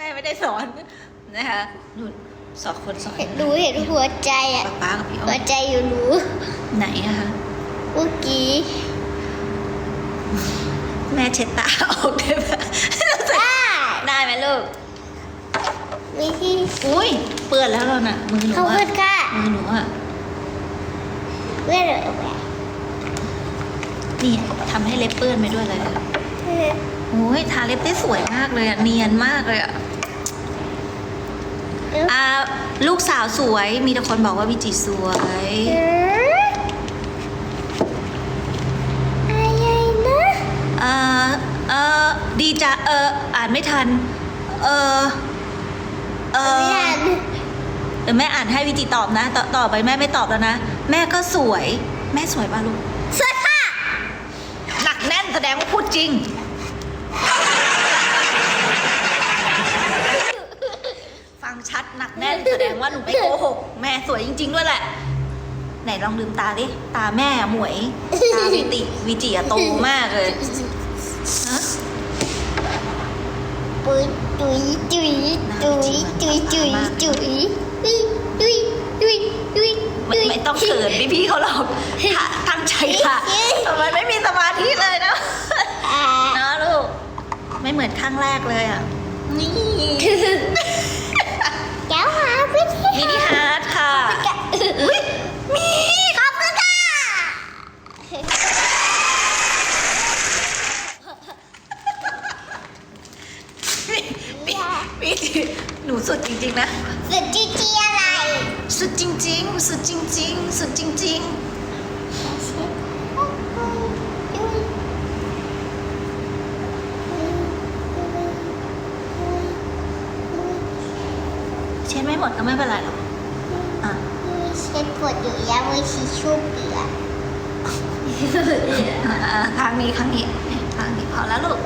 ม่ไม่ได้สอนนะคะหนูสอนคนสอนเห็นดูเห็นหัวใจอะป๊าป๊ากับพี่อ้หัอวนใจอยู่หนูไหนอะคะเมื่อกี้แม่เช็ดตาออกได้ไหมได้ได้ไหมลูกวิธีอุ้ยเปื้อนแล้วเราน่ะมือหนูเขาอะพูดค่ะมือหนูอะเพื่อนเหรอแม่นี่ทำให้เล็บเปื้อนไปด้วยเลย โอ้ยทาเล็บได้สวยมากเลยอะเนียนมากเลยอะ อ่าลูกสาวสวย มีแต่คนบอกว่าวิจิสวยเอออะไรนะเออเออดีจ้ะเอออ่านไม่ทัน เออเอไม่อทันเดี๋ยวแม่อ่านให้วิจิตอบนะต่อต่อไปแม่ไม่ตอบแล้วนะ แม่ก็สวย แม่สวยป่ะลูก สวัสดีค่ะ หนักแน่นแสดงว่าพูดจริง ฟัง ชัดหนักแน่นแสดงว่าหนูไม่โกหกแม่สวยจริง ๆ ด้วยแหละ ไหนลองลืมตาดิตาแม่หมวยตาวิติวิจิอะโตมากเลยฮะปุ้ยจุ๋ยจุ๋ยจุ๋ยจุ๋ยจุ๋ยจุ๋ยจุ๋ยจุ๋ยจุ๋ยจุ๋ยไม่ไม่ต้องเขินพี่พี่ๆเขาหรอกถ้าตั้งใจค่ะทำไมไม่มีสมาธิเลยนะอ่านะลูกไม่เหมือนข้างแรกเลยอะนี่แก้วหาพี่ที่ มินิฮาร์ดค่ะอุ๊ยมีขอบคุณค่ะมีมีหนูสุดจริงๆนะ สุดจีจีอะไร สุดจริง ๆ สุดจริง ๆ สุดจริง ๆ ดไม่หมดก็ไม่เป็นไรหรอกอะเช็ดปวดอยู่ยาวิชิชูเปียกอะข้างนี้ข้างนี้ข้างนี้พอแล้วลูก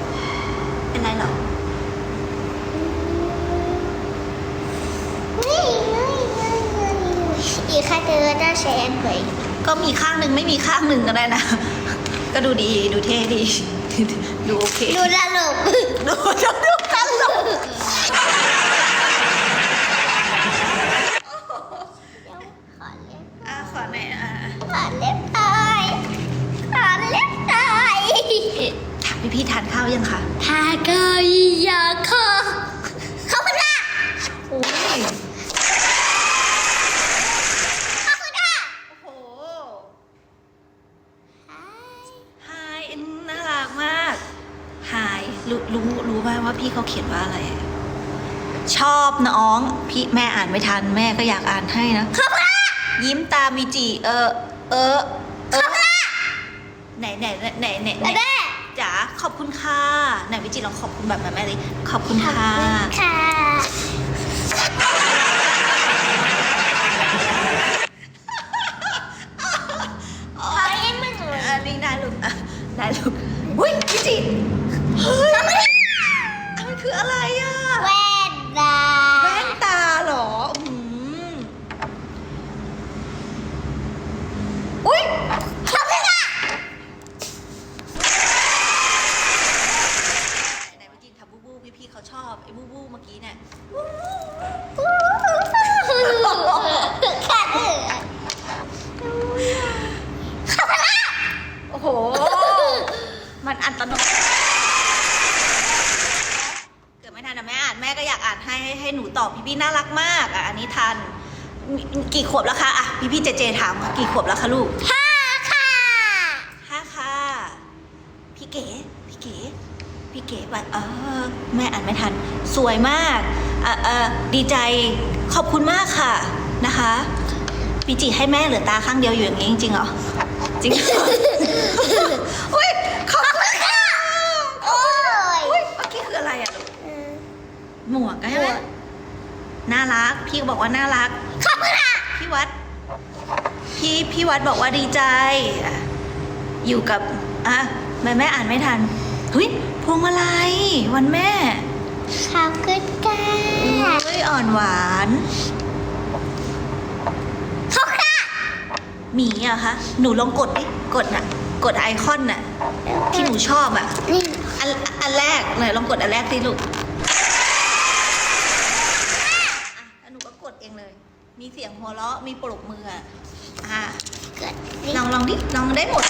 เป็นไรหรอกอีกข้างเธอต้องใช้อันไหนก็มีข้างหนึ่งไม่มีข้างหนึ่งก็ได้นะ ก็ดูดีดูเท่ดี ดูโอเค ดูตลกดูดูดูกันลง ขอเล็บ อะขอหน่อยอะ ขอเล็บหน่อยขอเล็บหน่อยถามพี่พี่ๆทานข้าวยังคะทาเกยยาคอขอบคุณค่ะโอ้ยขอบคุณค่ะโอ้โหไฮน่ารักมากไฮรู้รู้รู้ไหมว่าพี่เขาเขียนว่าอะไร ชอบน้อง พี่แม่อ่านไม่ทันแม่ก็อยากอ่านให้นะขอบคุณค่ะยิ้มตามีจีเออเออ เออไหนไหนไหนไหนไหนไหนแม่จ๋าขอบคุณค่ะ ไหนวิจิลองขอบคุณแบบแม่แม่ดิขอบคุณค่ะ ค่ะขอให้มึงเลยอันนี้ได้ลูกอะได้ลูกอุ้ยวิจิเฮ้ยมันคืออะไรอะ แว่นตา แว่นตาเหรออืมอุ้ย ขอบคุณค่ะ ไหนวิจิทำบูบูพี่พี่ๆเขาช อบไอ้บูบูเมื่อกี้เนี่ยโอ้โห มันอันตโนเกิดไม่ทันนะแม่อ่านแม่ก็อยากอ่านให้ให้ให้หนูตอบพี่พี่น่ารักมากอะอันนี้ทัน กี่ขวบแล้วคะอะพี่พี่เจเจถามกี่ขวบแล้วคะลูก ห้าค่ะ พี่เก๋ พี่เก๋ พี่เก๋บัดเออแม่อ่านไม่ทัน สวยมากเออเออดีใจขอบคุณมากค่ะนะคะพี่จิให้แม่เหลือตาข้างเดียวอยู่อย่างนี้จริงๆเหรอจริงเหรออุ้ยขอบคุณค่ะโอ้ยอุ้ยเมื่อกี้คืออะไรอะลูกหมวกใช่ไหมน่ารัก พี่ก็บอกว่าน่ารักขอบคุณค่ะพี่วัดพี่พี่วัดบอกว่าดีใจอะอยู่กับอะแม่แม่อ่านไม่ทันเฮ้ย พวงมาลัยวันแม่ขอบคุณค่ะเฮ้ยอ่อนหวานขอบค่ะมีเหรอคะ หนูลองกดดิ กดน่ะ กดไอคอนน่ะ ที่หนูชอบอะอันอันแรกเลยลองกดอันแรกสิลูกอะหนูก็กดเองเลย มีเสียงหัวเราะ มีปลุกมืออะลองลองดิ ลองได้หมด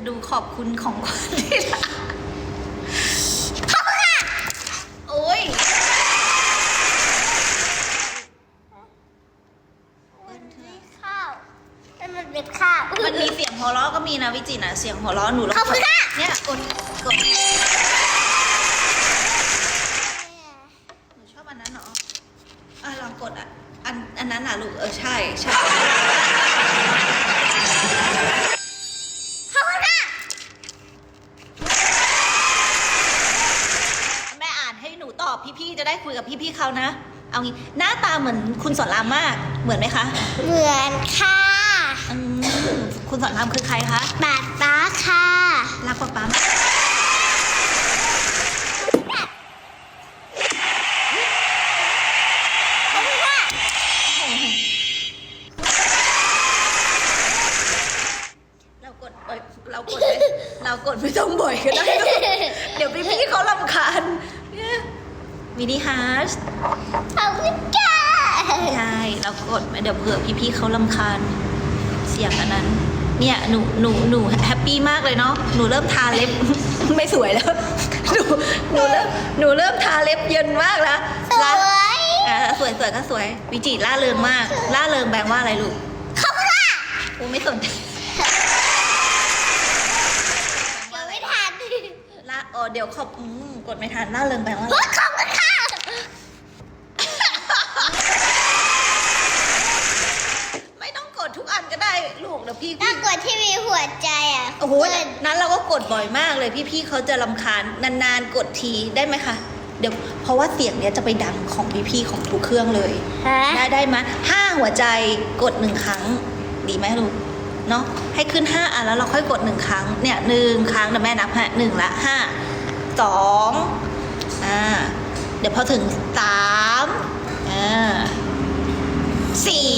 จะดูขอบคุณของขวัญดีล่ะขอบคุณค่ะโอ้ยเปิ้ลเถอะข้าวมันเป็นข้าวมันมีเสียงหัวเราะก็มีนะวิจิตรนะเสียงหัวเราะหนูลองขอบคุณค่ะ เนี่ยกดกดหนูชอบอันนั้นเหรออะลองกดอะ อันอันนั้นอะลูก เออใช่ใช่ ขอบคุณค่ะ แม่อ่านให้หนูตอบพี่ๆจะได้คุยกับพี่ๆ เขานะ เอางี้หน้าตาเหมือนคุณสอนรามมาก เหมือนไหมคะเหมือนค่ะอืมคุณสอนรามคือใครคะบาดป้าค่ะรักป๊าป๊าไหมขอบคุณค่ะเรากดบ่อยเรากดไม่เรากดไม่ต้องบ่อยก็ได้เดี๋ยวพี่ๆเขาลำคาญเนี่ย มินิฮาร์ชขอบคุณค่ะใช่เรากดเดี๋ยวเผื่อพี่ๆเขาลำคาญเสียงอันนั้น เนี่ยหนูหนูหนูแฮปปี้มากเลยเนาะหนูเริ่มทาเล็บ ไม่สวยแล้ว หนูหนูเริ่มหนูเริ่มทาเล็บเย็นมากแล้วสวล่ายอ่าสวยสวยก็สวย วิจิตรล่าเริงมาก ล่าเริงแปลว่าอะไรลูกขอบคุณค่ะกูไม่สนใจเดี๋ยวไม่ทันล่าอ๋อเดี๋ยวขอบอืมกดไม่ทันล่าเริงแปลว่าอะไรขอบคุณค่ะ ไม่ต้องกดทุกอันก็ได้ลูกเดี๋ยวพี่ ถ้า พี่ กดที่มีหัวใจอะ โอ้โหขึ้นนั้นเราก็กดบ่อยมากเลยพี่ๆเขาจะลำคาญนานๆกดทีได้ไหมคะ เดี๋ยวเพราะว่าเสียงเนี้ยจะไปดังของพี่ๆของทุกเครื่องเลยฮะได้ได้ไหมห้าหัวใจกดหนึ่งครั้ง ดีไหมลูกเนาะให้ขึ้นห้าอันแล้วเราค่อยกดหนึ่งครั้งเนี่ยหนึ่งครั้งนะแม่นับฮะหนึ่งละห้าสองอ่าเดี๋ยวพอถึงสามอ่าสี่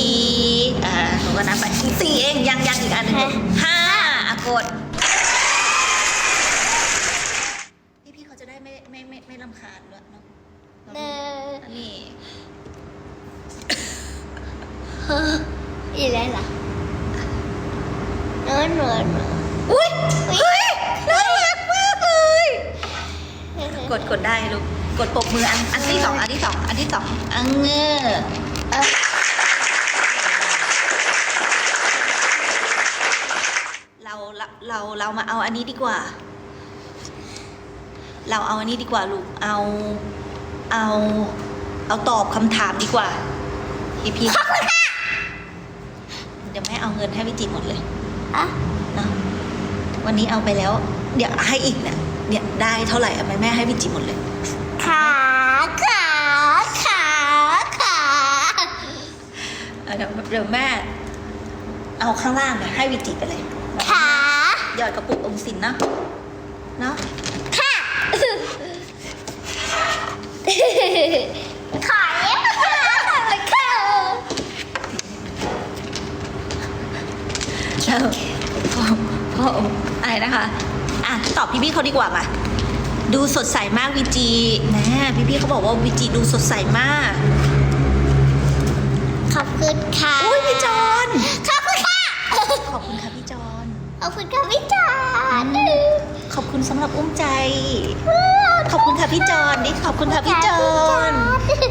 อ่าหนูก็นับไปสี่เองยังยังอีกอันหนึ่งห้าอะ กดพี่ๆเขาจะได้ไม่ไม่ไม่ไม่ลำคาญด้วยเนาะหนึ่งอันนี้อีกแล้วเหรอเนินเนินอุ้ยเฮ้ยน่ารักมากเลย กดกดได้ลูก กดปรบมืออันอันที่สองอันที่สองอันที่สองอันเงอ เออ เราเราเราเรามาเอาอันนี้ดีกว่า เราเอาอันนี้ดีกว่าลูกเอาเอาเอาตอบคำถามดีกว่าพี่พี่เดี๋ยวแม่เอาเงินให้พี่จิหมดเลยอะเนาะวันนี้เอาไปแล้ว เดี๋ยวให้อีกเนี่ยเนี่ยได้เท่าไหร่เอาไปแม่ให้พี่จิหมดเลยขาขาขาขาเออเดี๋ยวเดี๋ยวแม่ เอาข้างล่างเนี่ยให้วิจิไปเลย ขาหยอดกระปุกอมสินเนาะเนาะขาขาเย็บขาขาเออพ่อพ่ออะไรนะคะ อะ ตอบพี่พี่ๆเขาดีกว่ามาดูสดใสมากวิจีแหม่พี่พี่ๆเขาบอกว่าวิจีดูสดใสมาก ขอบคุณค่ะ อุ้ยพี่จอน ขอบคุณค่ะ ขอบคุณค่ะพี่จอน ขอบคุณค่ะพี่จอนขอบคุณสำหรับอุ้มใจ ขอบคุณค่ะพี่จอนดิขอบคุณค่ะพี่จอน